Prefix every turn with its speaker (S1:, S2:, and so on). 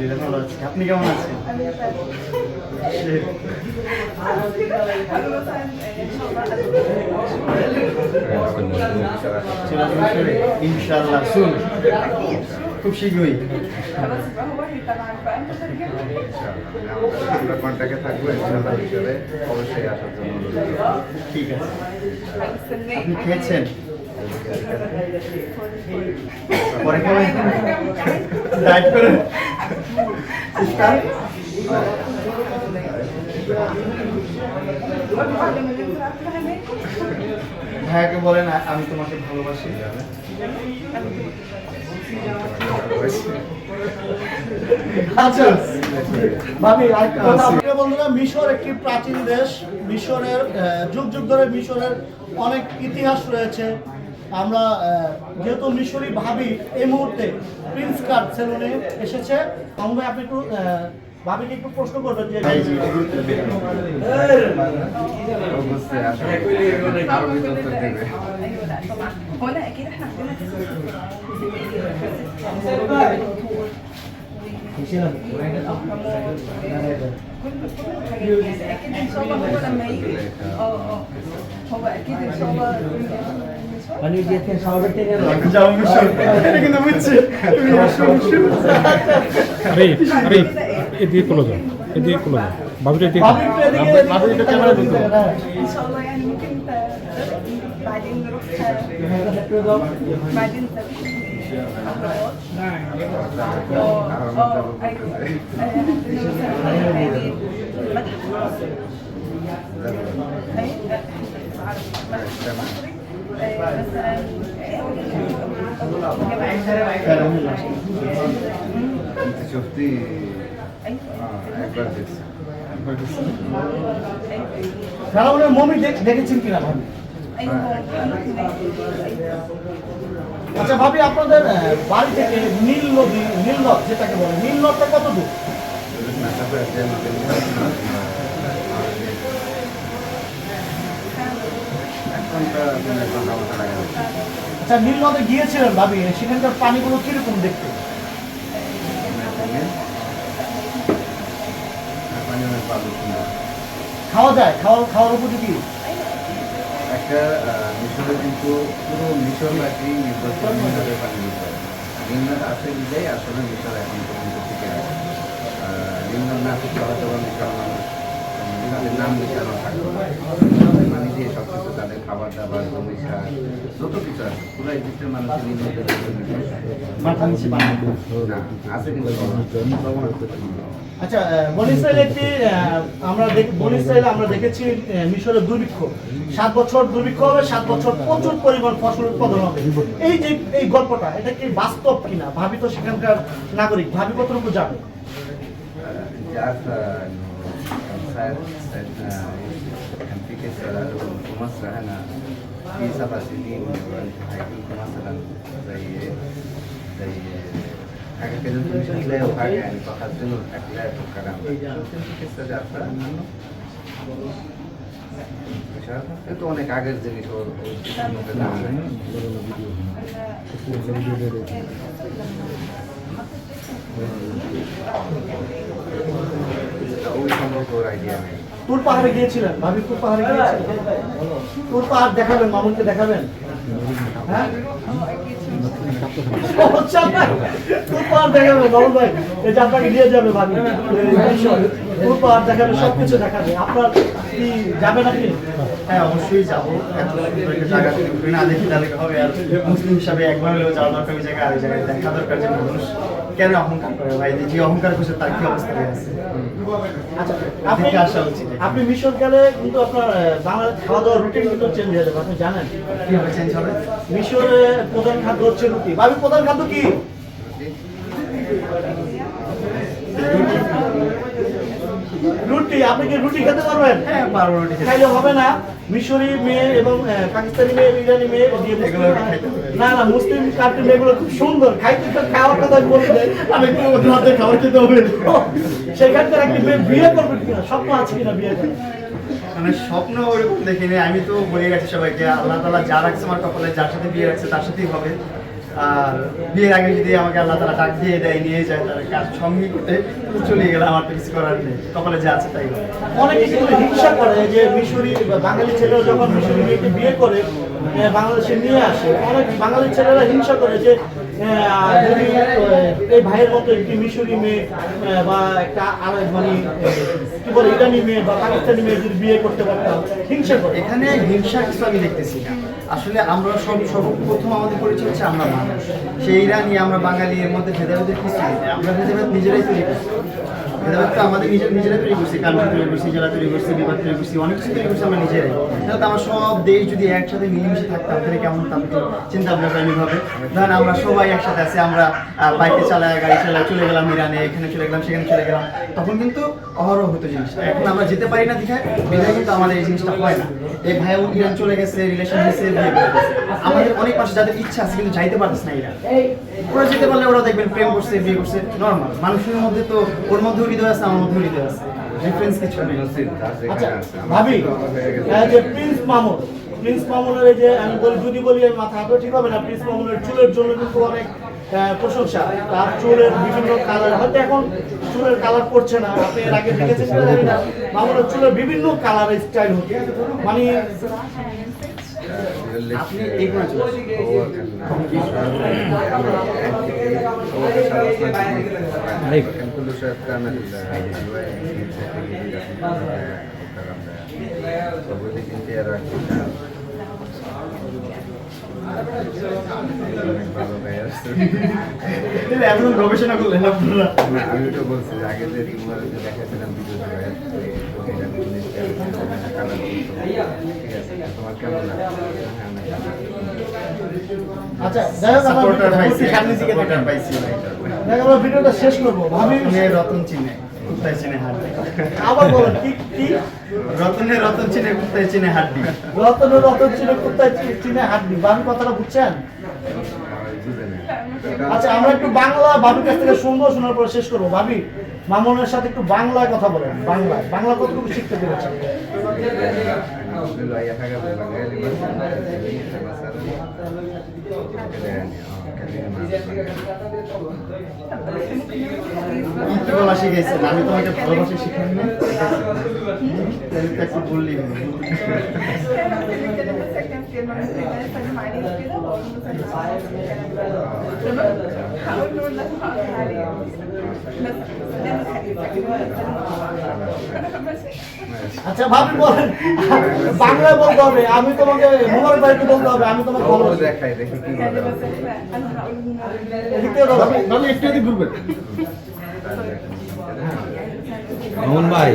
S1: আলহামদুলিল্লাহ ভালো আছি। আপনি কেমন আছেন? আসবেন শুন। খুব শীঘ্রই।
S2: আমরা কন্ট্যাক্টে থাকব ইনশাআল্লাহ মিশরে অবশ্যই আসার জন্য
S1: ঠিক আছে। আপনি খেয়েছেন? পরে খাবেন ডায়েট করে ভাইয়াকে বলেন আমি তোমাকে ভালোবাসি।
S3: আচ্ছা। বন্ধুরা মিশর একটি প্রাচীন দেশ। মিশরের আহ, যুগ যুগ ধরে মিশরের অনেক ইতিহাস রয়েছে। আমরা আহ, যেহেতু মিশরি ভাবি এই মুহূর্তে প্রিন্স কার্ড সেলুনে এসেছে মামু ভাই আপনি একটু আহ, ভাবিকে একটু প্রশ্ন করবেন যে
S1: ভাই জি গুরুত্ব দেবেন।
S2: অবশ্যই আশা করি আরো বিতর্ক দেবে
S4: هنا اكيد احنا عندنا كل كل الحاجات يعني اكيد ان شاء الله هو لما يجي اه اه هو اكيد ان شاء الله
S3: মানে
S5: এদিকে কোলো যাও এদিকে কোলো যাও। বাবুটা এদিকে
S1: ক্যামেরা ধরতে হবে।
S3: সত্যি মমি দেখেছেন কিনা ভাবি আচ্ছা ভাবি, আপনাদের বাড়ি থেকে নীল নদী, নীল নদ, যেটাকে বলে, নীল নদটা কত দূর আচ্ছা নীল নদে গিয়েছিলেন ভাবি সেখানকার পানিগুলো কীরকম দেখতে?
S2: পানি সুন্দর
S3: খাওয়া যায়? খাওয়া খাওয়ার উপযোগী?
S2: একটা মিশরে কিন্তু পুরো মিশর নাকি নির্ভর করে মিশরের পানির উপরে আছে বিজয় আসলে মিশর এখন পর্যন্ত টিকে আছে। নিম্ন না থাকলে হয়তো মিশর মানুষ মানে তাদের নাম মেশানো থাকবে মানে দিয়ে সব কিছু তাদের খাবার দাবার জমি যত কিছু আছে পুরো দেশের মানুষের আছে কিন্তু
S3: আচ্ছা ফসল উৎপাদন হবে। এই যে এই গল্পটা এটা কি বাস্তব কিনা? ভাবি তো সেখানকার নাগরিক ভাবি কতটুকু
S2: যাবে كان في كيس في مصر هنا في سبع سنين هيكون مثلا زي زي حاجه كده انتوا مش هتلاقوا حاجه يعني بخزنوا الاكلات والكلام ده شفت انت القصه دي عارفها مش عارفه انتوا هناك عجز زي شغل شفتوا الفيديو ده আইডিয়া নেই।
S3: পাহাড়ে গিয়েছিলেন পাহাড়ে গিয়েছিলেন? পাহাড় দেখাবেন মামুনকে দেখাবেন? হ্যাঁ? পাহাড় দেখাবেন মামুন ভাই এই যে আপনাকে নিয়ে যাবে ভাবি। এই পাহাড় দেখাবে সবকিছু দেখাবে। আপনার কি যাবেন আপনি
S1: হ্যাঁ অবশ্যই যাব। না দেখি তাহলে হবে? আর মুসলিম হিসাবে একবার হলেও যাওয়া দরকার ওই জায়গায় আর ওই জায়গায় দেখা দরকার যে মানুষ কেন অহংকার করে ভাই? যে অহংকার করছে তার কি অবস্থা হয়ে আছে?
S3: আচ্ছা আপনি
S1: আসা উচিত।
S3: আপনি মিশর গেলে কিন্তু আপনার বাংলাদেশ বাংলা খাওয়া দাওয়ার রুটিন কিন্তু চেঞ্জ হয়ে যাবে আপনি জানেন।
S1: কীভাবে চেঞ্জ হবে?
S3: মিশরে প্রধান খাদ্য হচ্ছে রুটি। ভাবি প্রধান খাদ্য কি? আপনি কি রুটি খেতে পারবেন?
S1: হ্যাঁ পারব রুটি
S3: খাইলে হবে না মিশরি মেয়ে এবং পাকিস্তানি মেয়ে ইরানি মেয়ে। না না মুসলিম কান্ট্রি মেয়েগুলো খুব সুন্দর। খাইতে তো খাওয়ার কথা
S1: আমি ওদের হাতে খাবার খেতে হবে।
S3: সেখানকার একটি মেয়ে বিয়ে করবে কিনা? স্বপ্ন আছে কিনা বিয়ে করবে
S1: মানে স্বপ্ন ওরকম দেখিনি। আমি তো বলে গেছি সবাইকে আল্লাহ তালা যা রাখছে আমার কপালে যার সাথে বিয়ে রাখছে তার সাথেই হবে। আর বিয়ের আগে যদি আমাকে আল্লাহ তারা ডাক দিয়ে দেয়, নিয়ে যায় তাহলে কাজ সঙ্গে করতে চলে গেলে আমার তো কিছু করার নেই কপালে যা আছে তাই।
S3: অনেকে কিন্তু হিংসা করে যে মিশরি, বাঙালি ছেলেরা যখন মিশরি বিয়ে করে বাংলাদেশে নিয়ে আসে, অনেক বাঙালি ছেলেরা হিংসা করে যে যদি এই ভাইয়ের মতো একটি মিশরি মেয়ে বা একটা আর মানে কি বলে, ইরানি মেয়ে বা পাকিস্তানি মেয়ে যদি বিয়ে করতে পারতাম, হিংসা করে
S1: এখানে হিংসা কিছু আমি দেখতেছি না। আসলে আমরা সব, সর্বপ্রথম আমাদের পরিচয় হচ্ছে আমরা মানুষ। সেই ইরানি, আমরা বাঙালি, এর মধ্যে ভেদাভেদের কিছু আমরা ভেদাভেদ নিজেরাই তৈরি করছি ভেদাভেদ তো আমাদের নিজের নিজেরা তৈরি করছি কান্ট্রি তৈরি করছি, জেলা তৈরি করছি, বিভাগ তৈরি করছি, অনেক কিছু তৈরি করছি আমরা নিজেরাই। তাহলে তো সব দেশ যদি একসাথে মিলেমিশে থাকতাম, তাহলে কেমন একটু চিন্তা ভাবনা করেন ভাবে ধরেন আমরা সবাই একসাথে আছি, আমরা বাইকে চালায়, গাড়ি চালায়, চলে গেলাম ইরানে, এখানে চলে গেলাম, সেখানে চলে গেলাম। তখন কিন্তু অহরহ হতো জিনিসটা। এখন আমরা যেতে পারি না দেখে, বিধায় কিন্তু আমাদের এই জিনিসটা হয় না। এই ভাই ইরান চলে গেছে রিলেশন হয়েছে আমাদের অনেক মানুষ যাদের ইচ্ছা আছে কিন্তু যাইতে পারতেছে না ইরান। ওরা যেতে পারলে ওরা দেখবেন প্রেম করছে, বিয়ে করছে নর্মাল মানুষের মধ্যে তো, ওর মধ্যেও হৃদয় আছে আমার মধ্যেও হৃদয় আছে। ডিফারেন্স কিছু নেই।
S3: আচ্ছা ভাবি যে প্রিন্স মামুন প্রিন্স মামুনের এই যে আমি বলি যদি বলি আমি মাথা হাতে ঠিক হবে না? প্রিন্স মামুনের চুলের জন্য কিন্তু অনেক প্রশংসা। তার চুলের বিভিন্ন কালার হয়তো এখন চুলের কালার করছে না আপনি এর আগে দেখেছেন না। মামুনের চুলের বিভিন্ন কালার স্টাইল হচ্ছে। মানে
S1: এখন গবেষণা করলেন আপনারা
S2: না আমি তো বলছি যে আগে যে তোমার যে দেখাচ্ছিলাম ভিডিওতে ঠিক আছে তোমার কেমন
S3: আচ্ছা যাই হোক
S1: সাপোর্টার পাইছি
S3: ভিডিওটা
S1: সামনে দিকে সাপোর্টার পাইছি
S3: যাই হোক, ভিডিওটা শেষ করব। ভাবি
S1: রতনের রতন চিনে কুত্তায় চিনে হাড্ডি।
S3: আবার
S1: রতন চিনে কুত্তায় চিনে হাড্ডি।
S3: রতন চিনে ভাবি কথাটা বুঝছেন? আচ্ছা আমরা একটু বাংলা ভাবির কাছ থেকে শুনব শোনার পর শেষ করব। ভাবি মামুনের সাথে একটু বাংলায় কথা বলেন বাংলায়। বাংলা কতটুকু শিখতে পেরেছেন?
S2: Alhamdulillah ya kagak berbagai lima jadi masalah kalian
S1: কি বলা শিখেছেন আমি তোমাকে ভালোবাসা শিখাই না বললি
S3: আচ্ছা ভাবি বলেন বাংলায় বলতে হবে আমি তোমাকে মোবাইল বাড়িতে বলতে হবে আমি তোমাকে ভালোবাসি।
S2: দেখাই দেখি কি বলে।
S1: একটু এদিক ঘুরবে।
S6: মোহন ভাই।